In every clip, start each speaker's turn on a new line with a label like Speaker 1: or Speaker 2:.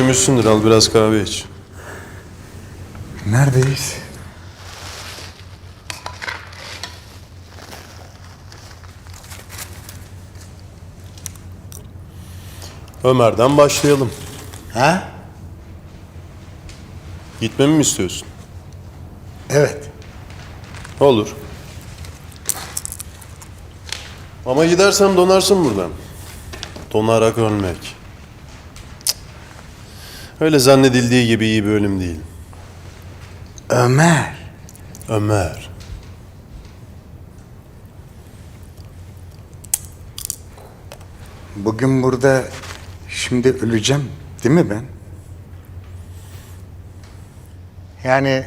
Speaker 1: Üşümüşsündür al biraz kahve iç.
Speaker 2: Neredeyiz?
Speaker 1: Ömer'den başlayalım.
Speaker 2: Ha?
Speaker 1: Gitmemi mi istiyorsun?
Speaker 2: Evet.
Speaker 1: Olur. Ama gidersem donarsın buradan. Donarak ölmek. Öyle zannedildiği gibi iyi bir ölüm değil.
Speaker 2: Ömer.
Speaker 1: Ömer.
Speaker 2: Bugün burada şimdi öleceğim değil mi ben? Yani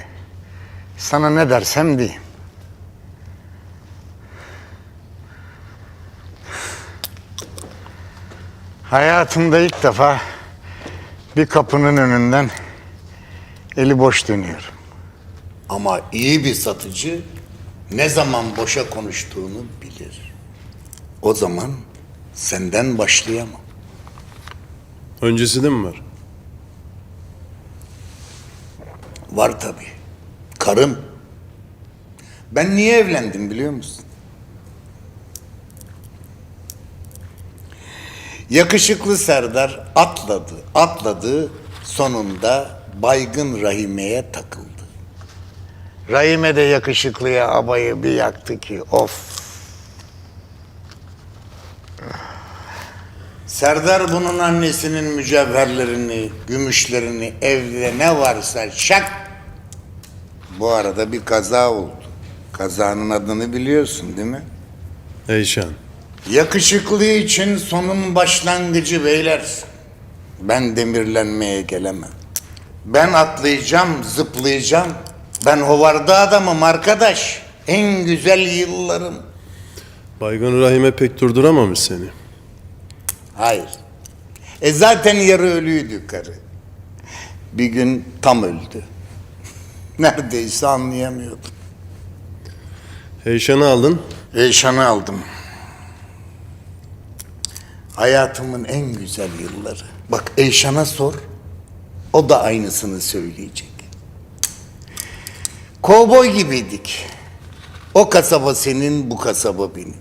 Speaker 2: sana ne dersem diyeyim. Hayatımda ilk defa bir kapının önünden eli boş dönüyorum.
Speaker 3: Ama iyi bir satıcı ne zaman boşa konuştuğunu bilir. O zaman senden başlayamam.
Speaker 1: Öncesi de mi var?
Speaker 3: Var tabii. Karım. Ben niye evlendim biliyor musun? Yakışıklı Serdar atladı, atladı, sonunda baygın Rahime'ye takıldı. Rahime de yakışıklıya abayı bir yaktı ki of. Serdar bunun annesinin mücevherlerini, gümüşlerini, evde ne varsa şak. Bu arada bir kaza oldu. Kazanın adını biliyorsun değil mi?
Speaker 1: Eyşan.
Speaker 3: Yakışıklı için sonun başlangıcı beyler. Ben demirlenmeye gelemem. Ben atlayacağım, zıplayacağım. Ben hovarda adamım arkadaş. En güzel yıllarım.
Speaker 1: Baygın Rahime pek durduramamış seni.
Speaker 3: Hayır. E zaten yarı ölüydü karı. Bir gün tam öldü. Neredeyse anlayamıyordum.
Speaker 1: Eyşan'ı aldın.
Speaker 3: Eyşan'ı aldım. Hayatımın en güzel yılları. Bak Eyşan'a sor. O da aynısını söyleyecek. Kovboy gibiydik. O kasaba senin, bu kasaba benim.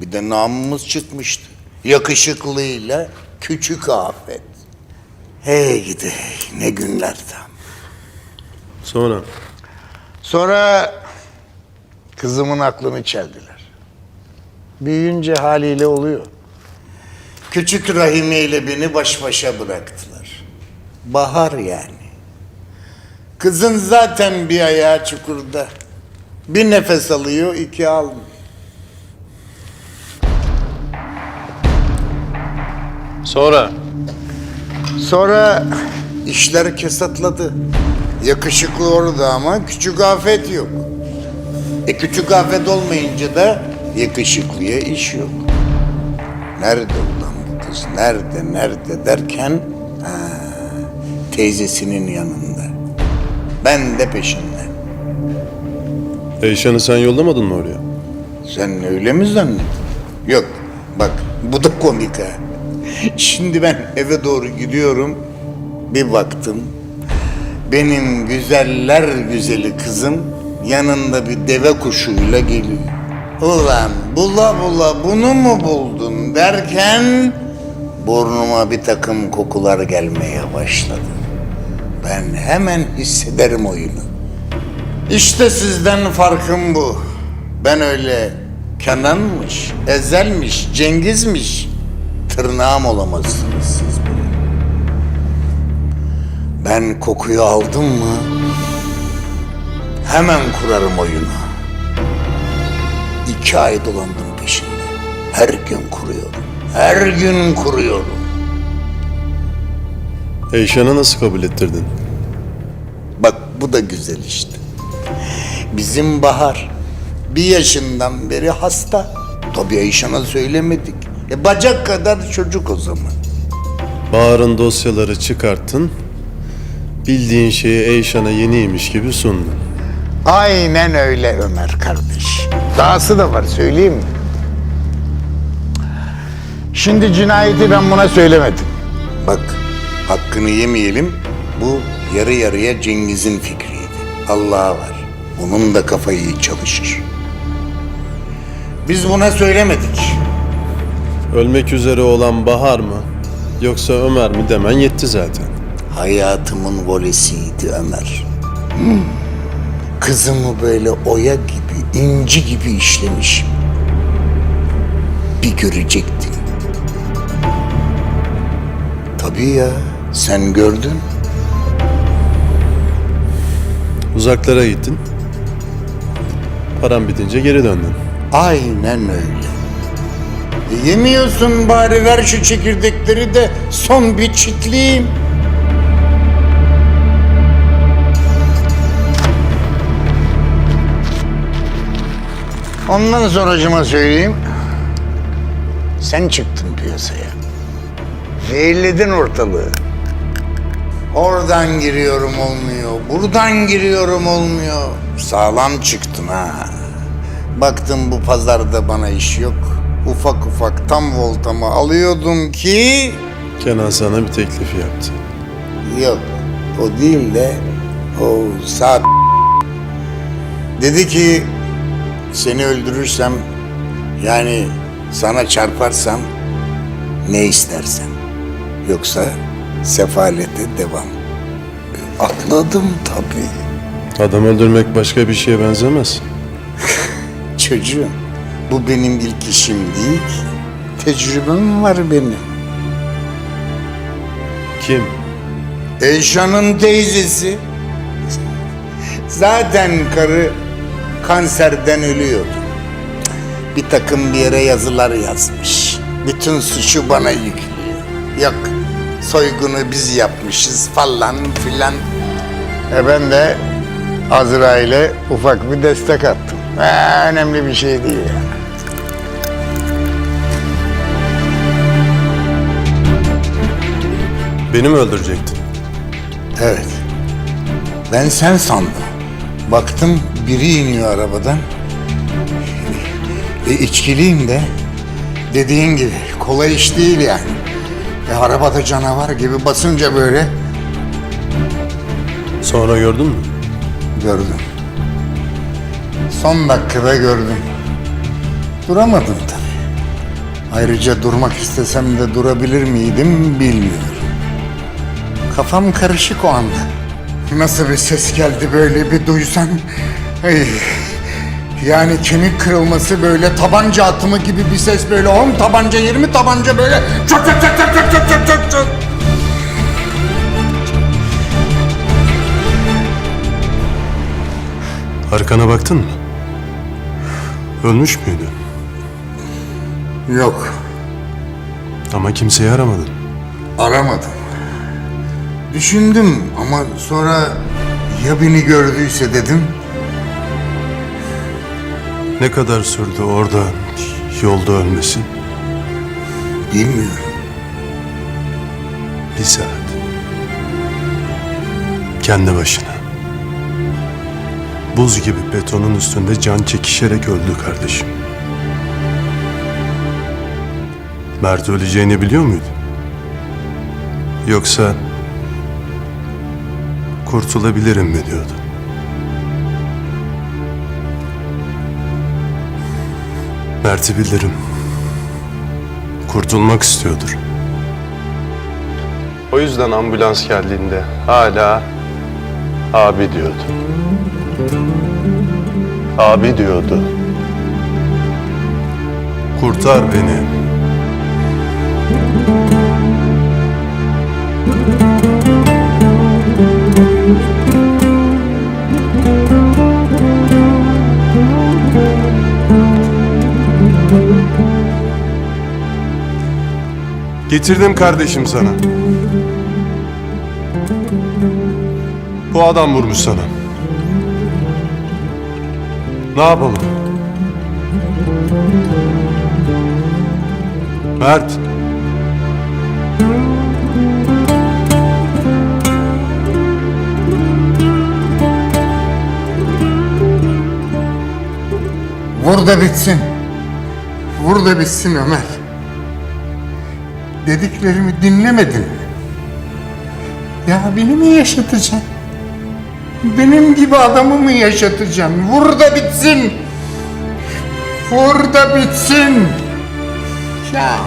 Speaker 3: Bir de namımız çıkmıştı. Yakışıklıyla küçük afet. Hey gidi hey, ne günlerdi.
Speaker 1: Sonra.
Speaker 3: Sonra kızımın aklını çeldiler. Büyüyünce haliyle oluyor. Küçük Rahime ile beni baş başa bıraktılar. Bahar yani. Kızın zaten bir ayağı çukurda. Bir nefes alıyor, iki almıyor.
Speaker 1: Sonra.
Speaker 3: Sonra işler kesatladı. Yakışıklı orada ama küçük afet yok. E küçük afet olmayınca da yakışıklıya iş yok. Nerede ulan kız? Nerede, nerede derken ha, teyzesinin yanında. Ben de peşinden.
Speaker 1: Eyşan'ı sen yollamadın mı oraya?
Speaker 3: Sen öyle mi zannettin? Yok. Bak bu da komik ha. Şimdi ben eve doğru gidiyorum. Bir baktım. Benim güzeller güzeli kızım yanında bir deve kuşuyla geliyor. Ulan bula bula bunu mu buldun derken burnuma bir takım kokular gelmeye başladı. Ben hemen hissederim oyunu. İşte sizden farkım bu. Ben öyle Kenan'mış, Ezel'miş, Cengiz'miş. Tırnağım olamazsınız siz benim. Ben kokuyu aldım mı hemen kurarım oyunu. İki ay dolandım peşinde. Her gün kuruyorum. Her gün kuruyorum.
Speaker 1: Eyşan'ı nasıl kabul ettirdin?
Speaker 3: Bak bu da güzel işte. Bizim Bahar bir yaşından beri hasta. Tabii Eyşan'a söylemedik. E bacak kadar çocuk o zaman.
Speaker 1: Bahar'ın dosyaları çıkarttın. Bildiğin şeyi Eyşan'a yeniymiş gibi sundun.
Speaker 3: Aynen öyle Ömer kardeş. Dahası da var söyleyeyim mi? Şimdi cinayeti ben buna söylemedim. Bak hakkını yemeyelim. Bu yarı yarıya Cengiz'in fikriydi. Allah'a var. Bunun da kafayı iyi çalışır. Biz buna söylemedik.
Speaker 1: Ölmek üzere olan Bahar mı? Yoksa Ömer mi demen yetti zaten.
Speaker 3: Hayatımın volesiydi Ömer. Hmm. Kızımı böyle oya gibi, inci gibi işlemişim. Bir görecektin. Tabii ya, sen gördün.
Speaker 1: Uzaklara gittin. Param bitince geri döndün.
Speaker 3: Aynen öyle. E, Yemiyorsun bari ver şu çekirdekleri de son bir çitleyeyim. Ondan sonracıma söyleyeyim. Sen çıktın piyasaya. Zehirledin ortalığı. Oradan giriyorum olmuyor, buradan giriyorum olmuyor. Sağlam çıktın ha. Baktım bu pazarda bana iş yok. Ufak ufak tam voltamı alıyordum ki...
Speaker 1: Kenan sana bir teklif yaptı.
Speaker 3: Yok, o değil de o sağ... Dedi ki seni öldürürsem yani sana çarparsam ne istersen. Yoksa sefalete devam. Atladım tabii.
Speaker 1: Adam öldürmek başka bir şeye benzemez.
Speaker 3: Çocuğum, bu benim ilk işim değil ki. Tecrübem var benim.
Speaker 1: Kim?
Speaker 3: Eyşan'ın teyzesi. Zaten karı kanserden ölüyordu. Bir takım bir yere yazılar yazmış. Bütün suçu bana yüklüyor. Yok, soygunu biz yapmışız falan filan. E ben de Azrail'e ufak bir destek attım. Ha, önemli bir şey değil ya.
Speaker 1: Beni mi öldürecektin?
Speaker 3: Evet. Ben sen sandım. Baktım biri iniyor arabadan. E, içkiliyim de. Dediğin gibi kolay iş değil yani. E, arabada canavar gibi basınca böyle
Speaker 1: Sonra gördün mü?
Speaker 3: gördüm. Son dakikada gördüm. Duramadım tabii. Ayrıca durmak istesem de durabilir miydim bilmiyorum. Kafam karışık o anda. Nasıl bir ses geldi böyle bir duysan. Ay. Yani kemik kırılması böyle tabanca atımı gibi bir ses böyle 10 tabanca 20 tabanca böyle çat çat çat çat çat çat çat çat çat.
Speaker 1: Arkana baktın mı? Ölmüş müydü?
Speaker 3: Yok
Speaker 1: Ama kimseyi aramadın.
Speaker 3: aramadım. Düşündüm ama sonra ya beni gördüyse dedim.
Speaker 1: Ne kadar sürdü orada yolda ölmesi?
Speaker 3: Bilmiyorum.
Speaker 1: Bir saat. Kendi başına. Buz gibi betonun üstünde can çekişerek öldü kardeşim. Mert öleceğini biliyor muydu? Yoksa kurtulabilirim mi diyordu? Mert'i bilirim. Kurtulmak istiyordur. O yüzden ambulans geldiğinde hala abi diyordu. Abi diyordu. Kurtar beni. Getirdim kardeşim sana. Bu adam vurmuş sana. Ne yapalım? Mert.
Speaker 3: Vur da bitsin. Vur da bitsin Ömer. Dediklerimi dinlemedin. Ya beni mi yaşatacaksın? Benim gibi adamı mı yaşatacaksın? Vur da bitsin. Vur da bitsin. Ya,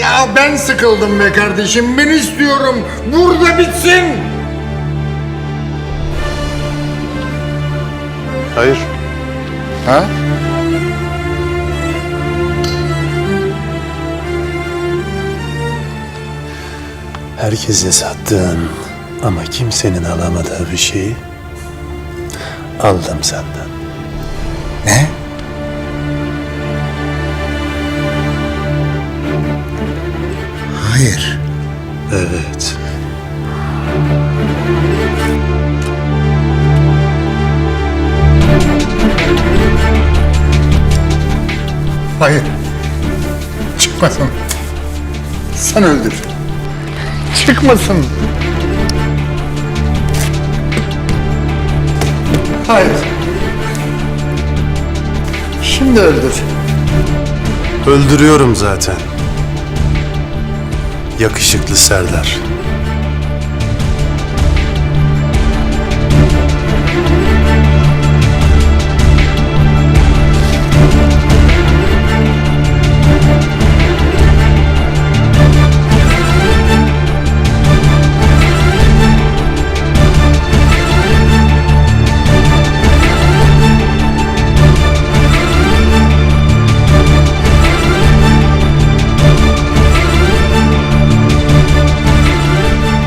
Speaker 3: ya ben sıkıldım be kardeşim. Ben istiyorum. Vur da bitsin.
Speaker 1: Hayır.
Speaker 3: Ha?
Speaker 1: Herkese sattığın ama kimsenin alamadığı bir şeyi aldım senden.
Speaker 3: Ne? Hayır.
Speaker 1: Evet.
Speaker 3: Hayır. Çıkmasın. Sen öldür. Çıkmasın. Hayır. Şimdi öldür.
Speaker 1: Öldürüyorum zaten. Yakışıklı Serdar.